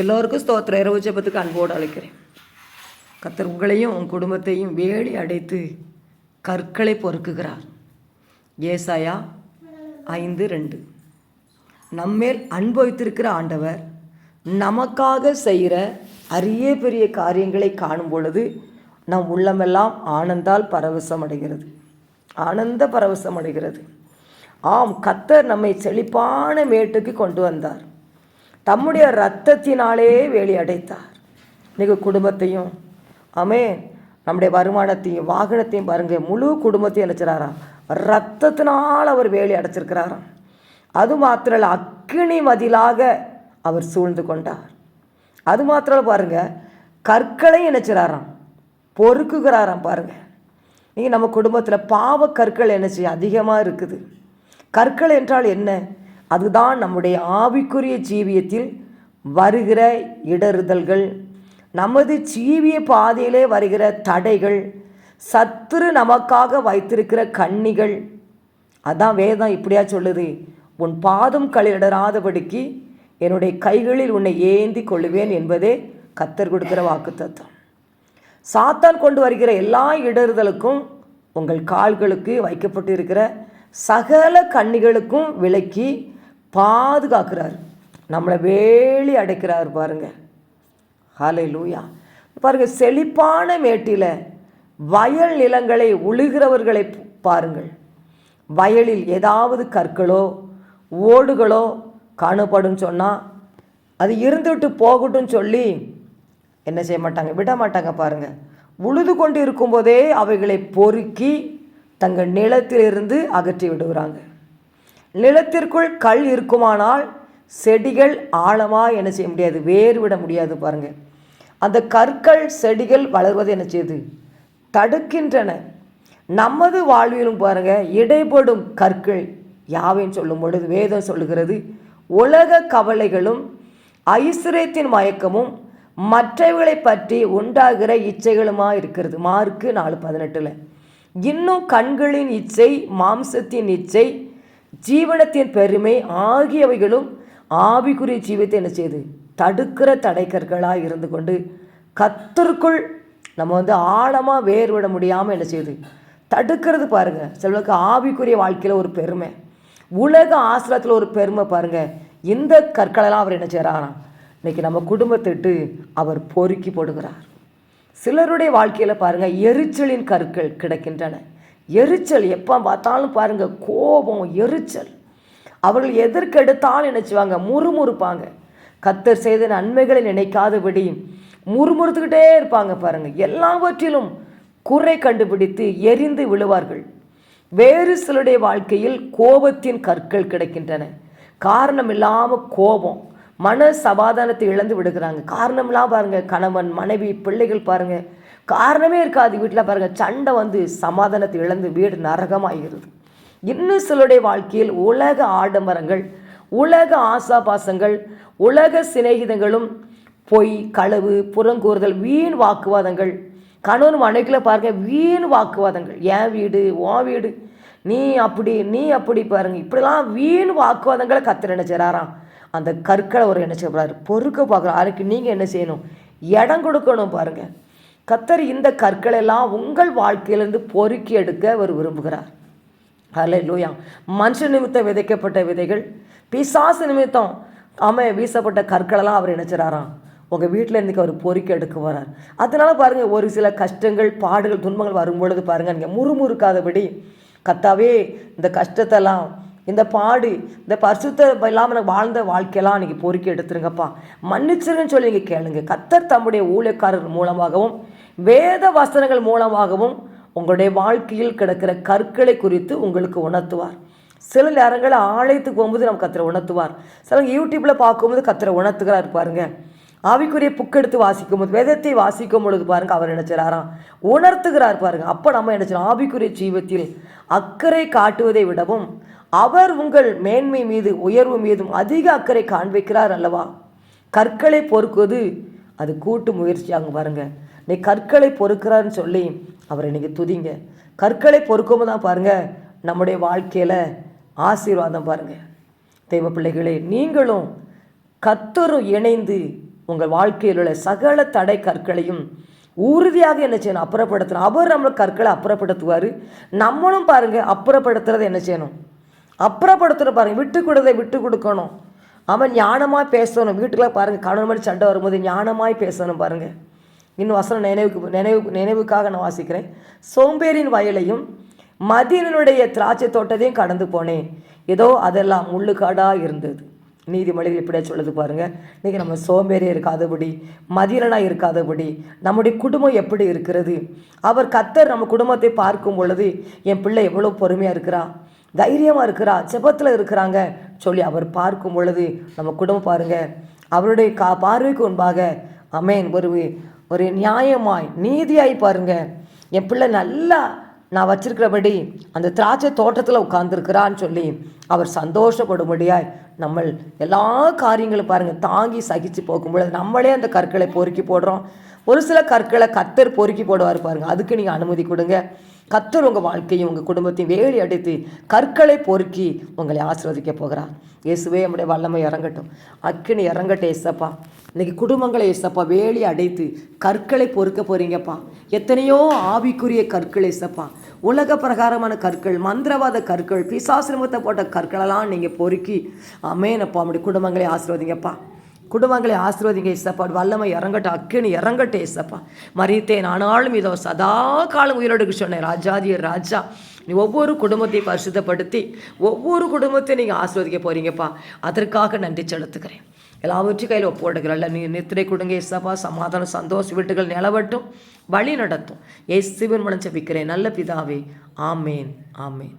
எல்லோருக்கும் ஸ்தோத்திர இரவு ஜபத்துக்கு அன்போடு அழைக்கிறேன். கத்தர் உங்களையும் உன் குடும்பத்தையும் வேலி அடைத்து கற்களை பொறுக்குகிறார். ஏசாயா ஐந்து ரெண்டு. நம்மேல் அன்பு வைத்திருக்கிற ஆண்டவர் நமக்காக செய்கிற அரிய பெரிய காரியங்களை காணும் பொழுது நம் உள்ளமெல்லாம் ஆனந்தால் பரவசம் அடைகிறது ஆனந்த பரவசம் அடைகிறது ஆம் கத்தர் நம்மை செழிப்பான மேட்டுக்கு கொண்டு வந்தார். தம்முடைய ரத்தத்தினாலே வேலி அடைத்தார். இன்னைக்கு குடும்பத்தையும் ஆமே நம்முடைய வருமானத்தையும் வாகனத்தையும் பாருங்க முழு குடும்பத்தையும் நினைச்சிறாராம் ரத்தத்தினால் அவர் வேலி அடைச்சிருக்கிறாராம். அது மாத்திரம் இல்ல, அக்கினி மதிலாக அவர் சூழ்ந்து கொண்டார். அது மாத்திரம் பாருங்க கற்களை நினைச்சிறாராம் பொறுக்குகிறாராம் பாருங்க. நீங்கள் நம்ம குடும்பத்தில் பாவ கற்கள் என்ன செய்ய அதிகமாக இருக்குது. கற்கள் என்றால் என்ன? அதுதான் நம்முடைய ஆவிக்குரிய ஜீவியத்தில் வருகிற இடறுதல்கள். நமது ஜீவிய பாதையிலே வருகிற தடைகள் சத்துரு நமக்காக வைத்திருக்கிற கண்ணிகள். அதான் வேதம் இப்படியா சொல்லுது உன் பாதம் களிடராதபடிக்கு என்னுடைய கைகளில் உன்னை ஏந்தி கொள்ளுவேன் என்பதே கத்தர் கொடுக்கிற வாக்குத்தத்தம். சாத்தான் கொண்டு வருகிற எல்லா இடறுதலுக்கும் உங்கள் கால்களுக்கு வைக்கப்பட்டு இருக்கிற சகல கண்ணிகளுக்கும் விலக்கி பாதுகாக்கிறார். நம்மளை வேலி அடைக்கிறார் பாருங்கள் ஹாலை லூயா பாருங்கள் செழிப்பான மேட்டில் வயல் நிலங்களை உழுகிறவர்களை பாருங்கள். வயலில் ஏதாவது கற்களோ ஓடுகளோ காணப்படும் சொன்னால் அது இருந்துவிட்டு போகட்டும் சொல்லி என்ன செய்ய மாட்டாங்க? விட மாட்டாங்க பாருங்க. உழுது கொண்டு இருக்கும்போதே அவைகளை பொறுக்கி தங்கள் நிலத்திலிருந்து அகற்றி விடுகிறாங்க. நிலத்திற்குள் கல் இருக்குமானால் செடிகள் ஆழமாக என்ன செய்ய முடியாது? வேறு விட முடியாது பாருங்கள் அந்த கற்கள் செடிகள் வளர்வது என்ன செய்யுது தடுக்கின்றன. நமது வாழ்விலும் பாருங்கள் இடைப்படும் கற்கள் யாவையும் சொல்லும் பொழுது வேதம் சொல்லுகிறது உலக கவலைகளும் ஐஸ்வர்யத்தின் மயக்கமும் மற்றவர்களை பற்றி உண்டாகிற இச்சைகளுமா இருக்கிறது? மார்க்கு நாலு பதினெட்டில். இன்னும் கண்களின் இச்சை மாம்சத்தின் இச்சை ஜீவனத்தின் பெருமை ஆகியவைகளும் ஆவிக்குரிய ஜீவத்தை என்ன செய்யுது தடுக்கிற தடைக்கற்களாக இருந்து கொண்டு கத்தருக்குள் நம்ம வந்து ஆழமாக வேறுவிட முடியாமல் என்ன செய்யுது தடுக்கிறது பாருங்கள் சிலருக்கு ஆவிக்குரிய வாழ்க்கையில் ஒரு பெருமை உலக ஆசிரத்தில் ஒரு பெருமை பாருங்கள் இந்த கற்களெல்லாம் அவர் என்ன செய்கிறாராம் இன்றைக்கி நம்ம குடும்பத்திட்டு அவர் பொறுக்கி போடுகிறார். சிலருடைய வாழ்க்கையில் பாருங்கள் எரிச்சலின் கற்கள் கிடைக்கின்றன. எரிச்சல் எப்போ பார்த்தாலும் பாருங்கள் கோபம் எரிச்சல். அவர்கள் எதற்கெடுத்தாலும் நினைச்சுவாங்க முறுமுறுப்பாங்க. கத்தர் செய்த நன்மைகளை நினைக்காதபடி முறுமுறுத்துக்கிட்டே இருப்பாங்க பாருங்கள் எல்லாவற்றிலும் குறை கண்டுபிடித்து எரிந்து விழுவார்கள். வேறு சிலருடைய வாழ்க்கையில் கோபத்தின் கற்கள் கிடைக்கின்றன. காரணம் இல்லாமல் கோபம். மன சமாதானத்தை இழந்து விடுகிறாங்க. காரணம் இல்லாம கணவன் மனைவி பிள்ளைகள் பாருங்கள் காரணமே இருக்காது வீட்டில் பாருங்கள் சண்டை வந்து சமாதானத்தை இழந்து வீடு நரகமாகிறது. இன்னும் சிலருடைய வாழ்க்கையில் உலக ஆடம்பரங்கள் உலக ஆசாபாசங்கள் உலக சிநேகிதங்களும் பொய் களவு புறங்கூறுதல் வீண் வாக்குவாதங்கள் கணவன் மனைவிக்குள்ள பாருங்க வீண் வாக்குவாதங்கள். என் வீடு உன் வீடு நீ அப்படி நீ அப்படி பாருங்க. இப்படிலாம் வீண் வாக்குவாதங்களை கத்திர என்ன அந்த கற்களை ஒரு என்ன செய்யப்படுறாரு பொறுக்க பார்க்குறோம் அதுக்கு நீங்கள் என்ன செய்யணும்? இடம் கொடுக்கணும் பாருங்கள் கத்தர் இந்த கற்களெல்லாம் உங்கள் வாழ்க்கையிலிருந்து பொறுக்கி எடுக்க அவர் விரும்புகிறார். ஹலே லூயா மனுஷ நிமித்தம் விதைக்கப்பட்ட விதைகள் பிசாசு நிமித்தம் ஆமாம் வீசப்பட்ட கற்களெல்லாம் அவர் நினைச்சிறாராம் உங்கள் வீட்டில் இன்றைக்கி அவர் பொறுக்கி எடுக்க வரார் அதனால பாருங்கள் ஒரு சில கஷ்டங்கள் பாடுகள் துன்பங்கள் வரும்பொழுது பாருங்கள் நீங்கள் முறுமுறுக்காதபடி கத்தாவே இந்த கஷ்டத்தெல்லாம் இந்த பாடு இந்த பரிசுத்த இல்லாமல் வாழ்ந்த வாழ்க்கையெல்லாம் நீங்கள் பொறுக்கி எடுத்துருங்கப்பா. மன்னிச்சிருங்கன்னு சொல்லி நீங்கள் கேளுங்க. கத்தர் தம்முடைய ஊழியக்காரர் மூலமாகவும் வேத வசனங்கள் மூலமாகவும் உங்களுடைய வாழ்க்கையில் கிடக்கிற கற்களை குறித்து உங்களுக்கு உணர்த்துவார். சில நேரங்களில் ஆலயத்துக்கு போகும்போது நம்ம கத்திர உணர்த்துவார். சில யூடியூப்பில் பார்க்கும்போது கத்திர உணர்த்துகிறார் பாருங்க. ஆவிக்குரிய புக்கெடுத்து வாசிக்கும் போது வேதத்தை வாசிக்கும் பொழுது பாருங்க அவர் நினைச்சாராம் உணர்த்துகிறார் பாருங்க. அப்போ நம்ம நினைச்சோம் ஆவிக்குரிய ஜீவத்தில் அக்கறை காட்டுவதை விடவும் அவர் உங்கள் மேன்மை மீது உயர்வு மீதும் அதிக அக்கறை காண்பிக்கிறார் அல்லவா? கற்களை பொறுக்குவது அது கூட்டு முயற்சியாகும் பாருங்கள் நீ கற்களை பொறுக்கிறான்னு சொல்லி அவரை நீங்கள் துதிங்க. கற்களை பொறுக்கும் தான் பாருங்க நம்முடைய வாழ்க்கையில் ஆசீர்வாதம் பாருங்கள் தெய்வ பிள்ளைகளே நீங்களும் கத்தரும் இணைந்து உங்கள் வாழ்க்கையில் உள்ள சகல தடை கற்களையும் உறுதியாக என்ன செய்யணும்? அப்புறப்படுத்தணும். அவர் நம்மளுக்கு கற்களை அப்புறப்படுத்துவார். நம்மளும் பாருங்கள் அப்புறப்படுத்துறதை என்ன செய்யணும்? அப்புறப்படுத்துகிற பாருங்கள் விட்டு கொடுதை விட்டு கொடுக்கணும். அவன் ஞானமாக பேசணும். வீட்டுக்குள்ளே பாருங்கள் கணவன் மாதிரி சண்டை வரும்போது ஞானமாய் பேசணும் பாருங்கள் இன்னும் வசனம் நினைவுக்கு நினைவு நினைவுக்காக நான் வாசிக்கிறேன். சோம்பேறின் வயலையும் மதியனுடைய திராட்சை தோட்டத்தையும் கடந்து போனேன். ஏதோ அதெல்லாம் முள்ளுக்காடாக இருந்தது. நீதிமொழிகள் இப்படியே சொல்லுது பாருங்க. இன்றைக்கி நம்ம சோம்பேறியாக இருக்காதபடி மதியனாக இருக்காதபடி நம்முடைய குடும்பம் எப்படி இருக்கிறது? அவர் கத்தர் நம்ம குடும்பத்தை பார்க்கும் பொழுது என் பிள்ளை எவ்வளோ பொறுமையாக இருக்கிறா? தைரியமாக இருக்கிறா? செபத்தில் இருக்கிறாங்க. சொல்லி அவர் பார்க்கும் பொழுது நம்ம குடும்பம் பாருங்க. அவருடைய கா பார்வைக்கு முன்பாக அமேன் ஒரு ஒரு நியாயமாய் நீதியாய் பாருங்கள் என் பிள்ளை நல்லா நான் வச்சிருக்கிறபடி அந்த திராட்சை தோட்டத்தில் உட்கார்ந்துருக்கிறான்னு சொல்லி அவர் சந்தோஷப்படும்படியாய் நம்ம எல்லா காரியங்களும் பாருங்கள் தாங்கி சகிச்சு போகும்பொழுது நம்மளே அந்த கற்களை பொறுக்கி போடுறோம். ஒரு சில கற்களை கத்தர் பொறுக்கி போடுவார் பாருங்கள் அதுக்கு நீங்கள் அனுமதி கொடுங்க. கத்தர் உங்கள் வாழ்க்கையும் உங்கள் குடும்பத்தையும் வேலி அடைத்து கற்களை பொறுக்கி உங்களை ஆசீர்வதிக்க போகிறார். இயேசுவே நம்முடைய வல்லமை இறங்கட்டும். அக்கினி இறங்கட்டும் ஏசப்பா. இன்னைக்கு குடும்பங்களை ஏசப்பா வேலி அடைத்து கற்களை பொறுக்க போறீங்கப்பா. எத்தனையோ ஆவிக்குரிய கற்கள் ஏசப்பா. உலக பிரகாரமான கற்கள் மந்திரவாத கற்கள் பிசாசிரமத்தை போட்ட கற்களெல்லாம் நீங்கள் பொறுக்கி அமேனப்பா நம்முடைய குடும்பங்களை ஆசீர்வதிங்கப்பா. குடும்பங்களை ஆசீர்வதிங்க இசப்பா வல்லமை இறங்கட்டும் அக்கினி இறங்கட்டும் இசப்பா மறித்தேன் ஆனாலும் இதோ சதா காலம் உயிரோடுக்கு சொன்னேன் ராஜாதிய ராஜா. நீ ஒவ்வொரு குடும்பத்தையும் பரிசுத்தப்படுத்தி ஒவ்வொரு குடும்பத்தையும் நீங்கள் ஆசீர்வதிக்க போகிறீங்கப்பா அதற்காக நன்றி செலுத்துக்கிறேன் எல்லாவற்றையும் கையில் ஒப்போடுகிறல்ல நீ நித்திரை கொடுங்க இசப்பா சமாதானம் சந்தோஷ வீட்டுகள் நிலவட்டும் வழி நடத்தும். ஏசுவின் மனம் செபிக்கிறேன் நல்ல பிதாவே ஆமேன் ஆமேன்.